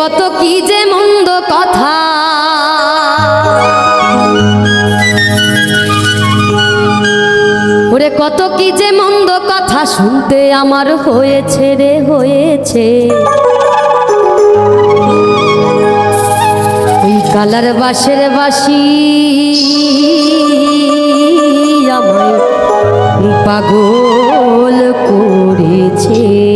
কত কি যে মন্দ কথা। ওরে কত কি যে মন্দ কথা শুনতে আমার হয়েছে রে, হয়েছে। ওই কালার বাসের বাসি আমায় পাগল করেছে।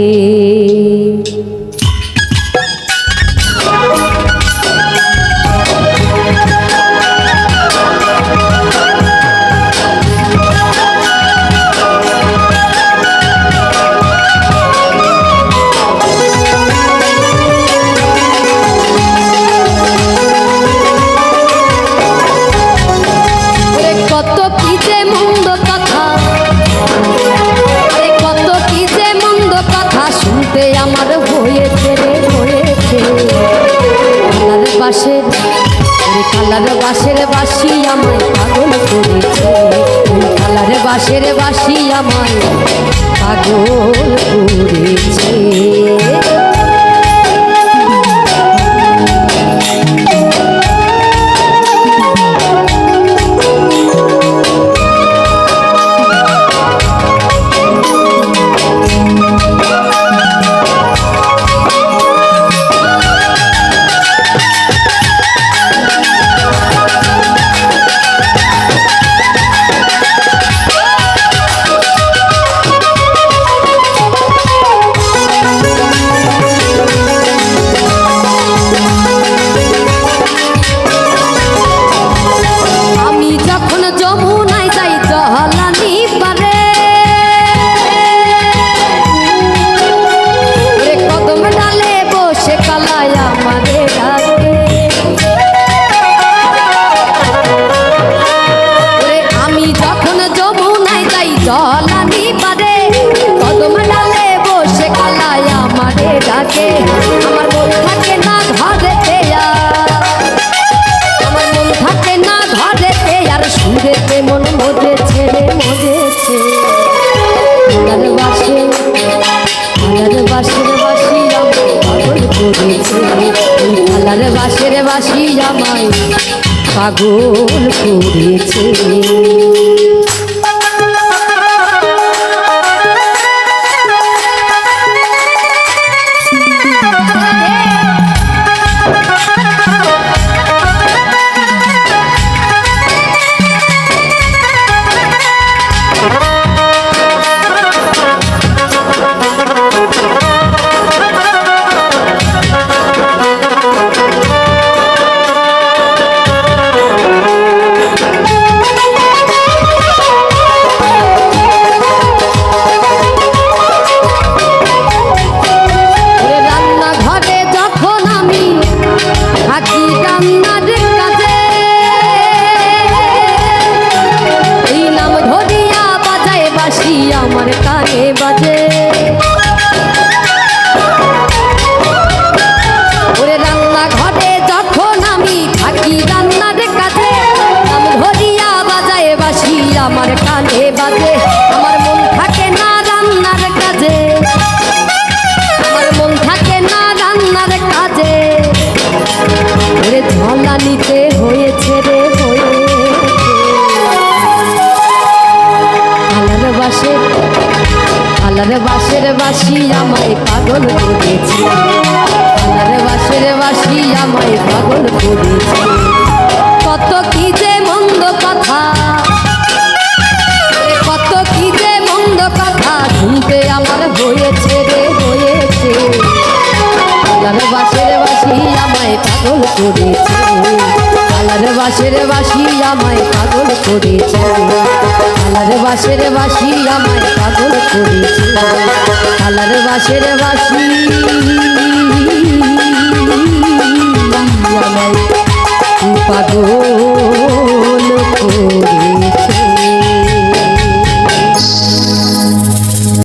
কালার বাসের বাসি আমায় পাগল করেছে। খালার বাসের বাসি আমায় পাগল করেছে। কালার বাসের বাসি আমায় পাগল করেছে। বাসি বাসি, আমায় পাগল করেছে। কালার বাসের বাসি, আমায় পাগল করেছে। কত কি যে মন্দ কথা, কত কি যে মন্দ কথা শুনতে আমার হয়েছে রে, হয়েছে। কালার বাসের বাসি, আমায় পাগল করেছে। বাসের বাসি আমায় পাগল করেছে। কালার বাসের বাসি আমায় পাগল করেছে। কালার বাসের বাসি আমায় পাগল